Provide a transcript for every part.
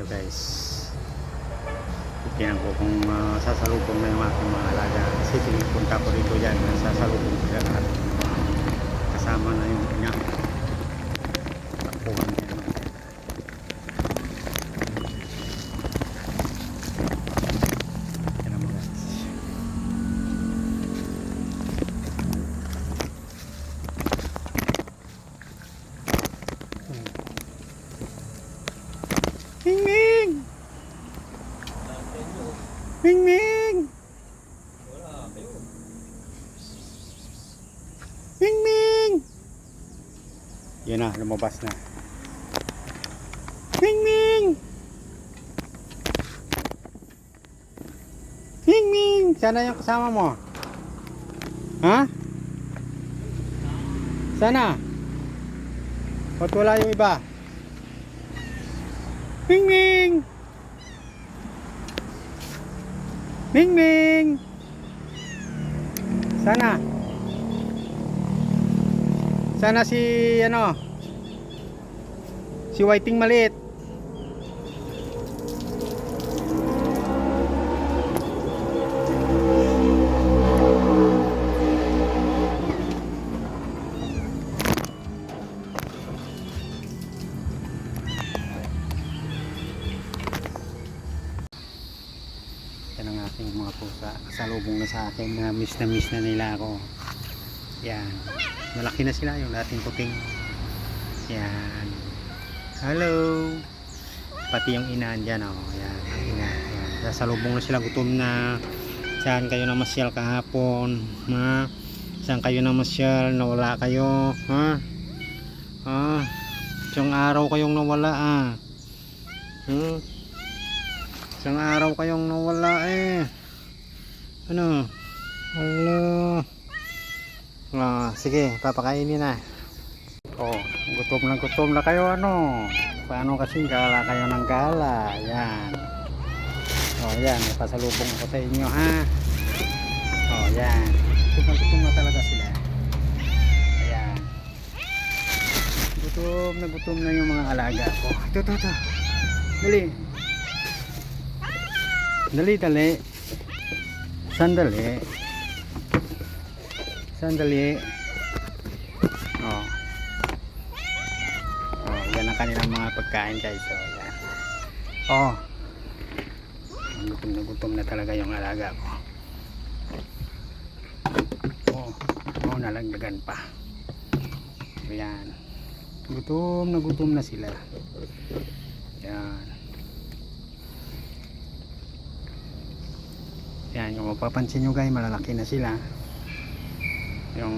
nyo guys. Tingnan ko kung uh, sasalubong na yung aking mga alaga. Kasi pinipunta ko dito dyan sasalubong sila lahat. Kasama na yung ina. Takbuhan niya Tingnan mo guys Ming Ming! Ming Ming! Ming Ming! Yan na, lumabas na. Ming Ming! Ming Ming! Sana yung kasama mo. Ha? Sana? Ba't wala yung iba? Ming Ming! Ming Ming! Sana? Sana si ano? Si Whiting maliit. Yan ang aking mga pusa. Kasalubong na sa akin na miss na miss na nila ako. Yan. Malaki na sila yung dating puting. Yan. Hello. Pati yung ina andyan oh. Yan. Ang ina. Yan. Kasalubong na sila. Gutom na. Saan kayo na masyal kahapon? Ha? Saan kayo na masyal? Nawala kayo? Ha? Ha? Isang araw kayong nawala ah. Hmm? Isang araw kayong nawala eh. Ano? Hello. Sige, papakainin na. Oh, gutom na gutom na kayo ano. Paano kasi gala kayo ng gala? Yan. Oh, yan, may pasalubong ko sa inyo ha. Oh, yan. Gutom gutom na talaga sila. Ayan. Gutom na gutom na yung mga alaga ko. Ito, ito, ito. Dali. Dali, dali. Sandali. Sandali. Oh. Oh, yan ang kanilang mga pagkain guys. So, yan. Oh. Gutom na gutom na talaga yung alaga ko. Oh. Oh, nalagdagan pa. Yan. Gutom na gutom na sila. Yan. Yan, yung mapapansin nyo guys, malalaki na sila. Yung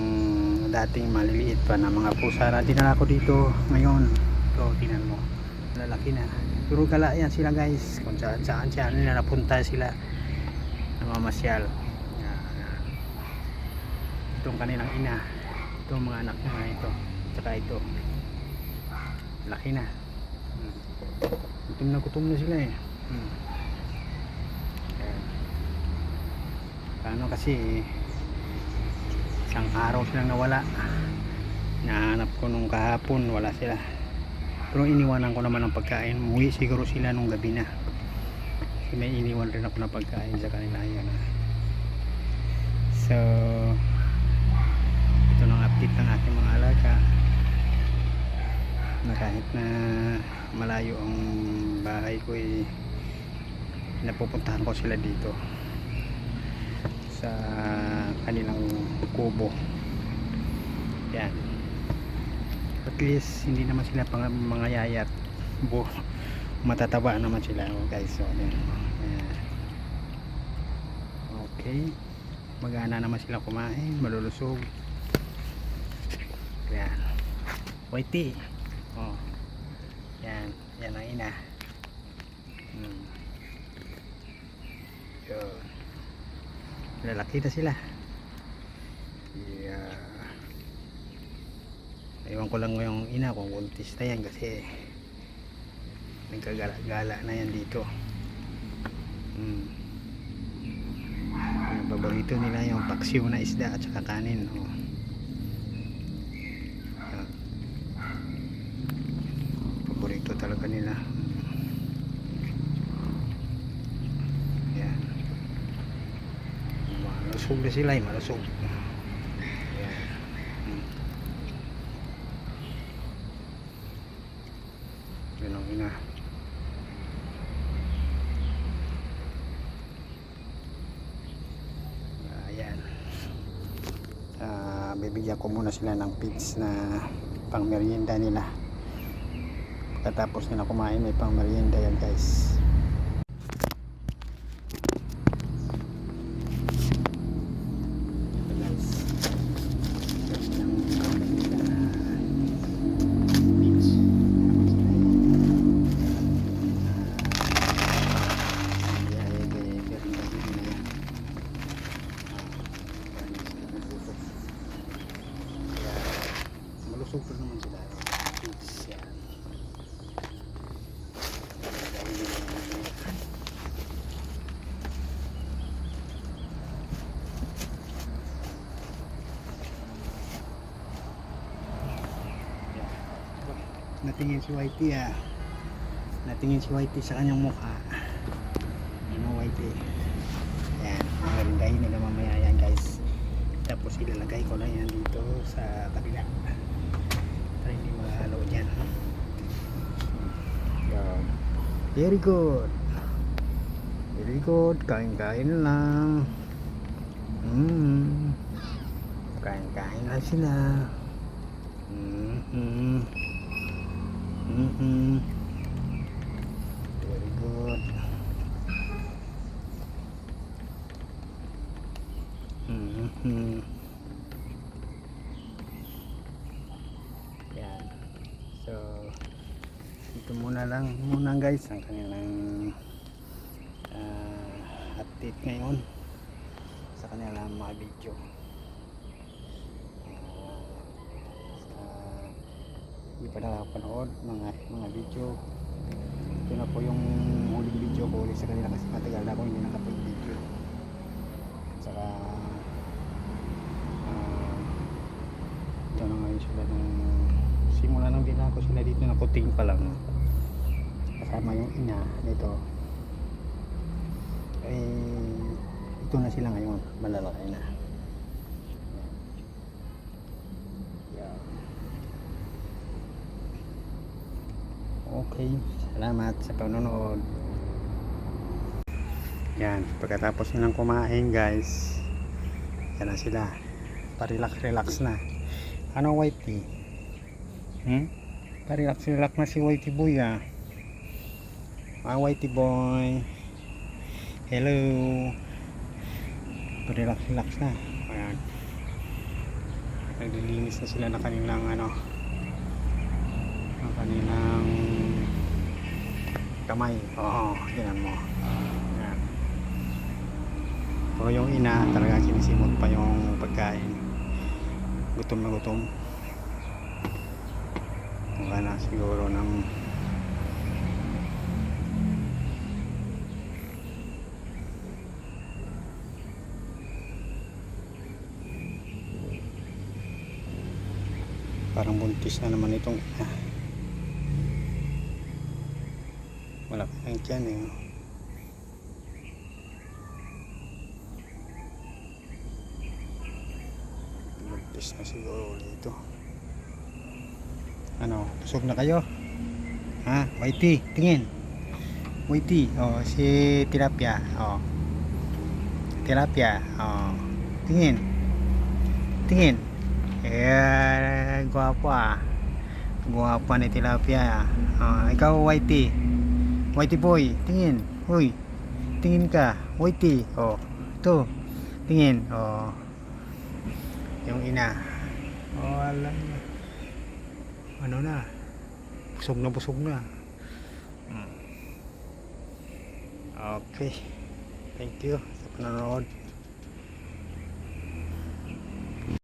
dating maliliit pa na mga pusa na dinala ko dito ngayon. Ito, tinan mo. Malalaki na. Pero gala yan sila guys. Kung saan saan saan nila napunta sila. Namamasyal. Itong kanilang ina. Ito mga anak na ito. Tsaka ito. Laki na. Hmm. Gutom na gutom na sila eh. Hmm. Paano kasi isang araw silang nawala. Nahanap ko nung kahapon, wala sila. Pero iniwanan ko naman ng pagkain. Muwi siguro sila nung gabi na. Kasi may iniwan rin ako ng pagkain sa kanila. Yan. So, ito ng update ng aking mga alaga. Na kahit na malayo ang bahay ko eh, napupuntahan ko sila dito sa kanilang kubo yan least hindi naman sila pang, mga yayat. Bu matataba naman sila oh, guys so, yan. Yan. okay. Magana naman sila kumain malulusog. Yan whitey oh. Yan yan ang ina. Hmm. yun. Lalaki na sila ewan ko lang yung ina kung buntis na yan kasi nagkagala na yan dito hmm. paborito nila yung paksiw na isda at saka kanin oh. Yan. paborito talaga nila yan malusog na sila eh malusog Yun ang ina. Ayan. Ah, bibigyan ko muna sila ng feeds na pang merienda nila. Pagkatapos nila kumain, may pang merienda yan guys. Natingin si Whitey ah. Natingin si Whitey sa kanyang mukha. Ano Whitey? Yan, marindahin nila mamaya yan guys. Tapos ilalagay ko na yan dito sa kabila. Para hindi mahalo dyan. Yan. Very good. Very good. Kain-kain lang. Mm. Kain-kain lang sila. Mm-hmm. Mm-hmm. Very good. Mhm. Yan. So, ito muna lang muna guys ang kanilang ah, update ngayon sa kanilang mga video. Ah, sa- Hindi pa nakapanood mga mga video. Ito na po yung huling video ko ulit sa kanila kasi matagal na ako hindi nakapag-video. Saka ah, ito na ngayon sila nung simula nang dinako sila dito na kuting pa lang. Kasama yung ina nito. Eh ito na sila ngayon malalaki na Yan. Okay salamat sa panonood yan, pagkatapos nilang kumain guys, yan na sila. Pa-relax-relax na. Ano Whitey? Hmm? Pa-relax-relax na si Whitey boy ah. Ah, Whitey boy. Hello. Pa-relax-relax na. Ayan. Naglilinis na sila ng kanilang ano, ng kanilang kamay. Oo, tingnan mo. Ayan. Pero yung ina talaga sinisimot pa yung pagkain. Gutom na gutom. Mukha na siguro ng parang buntis na naman itong ina. Wala pa lang dyan eh. Buntis na siguro dito. Ano, busog na kayo? Ha? Whitey, tingin. Whitey, oh, si Tilapia, oh. Tilapia, oh. Tingin. Tingin. Eh, gwapo ah. Gwapo ni Tilapia. Oh, ikaw Whitey. Whitey boy, tingin. Uy. Tingin ka. Whitey, oh. Ito. Tingin, oh yung ina oh alam na ano na busog na busog na Hmm. okay thank you sa panonood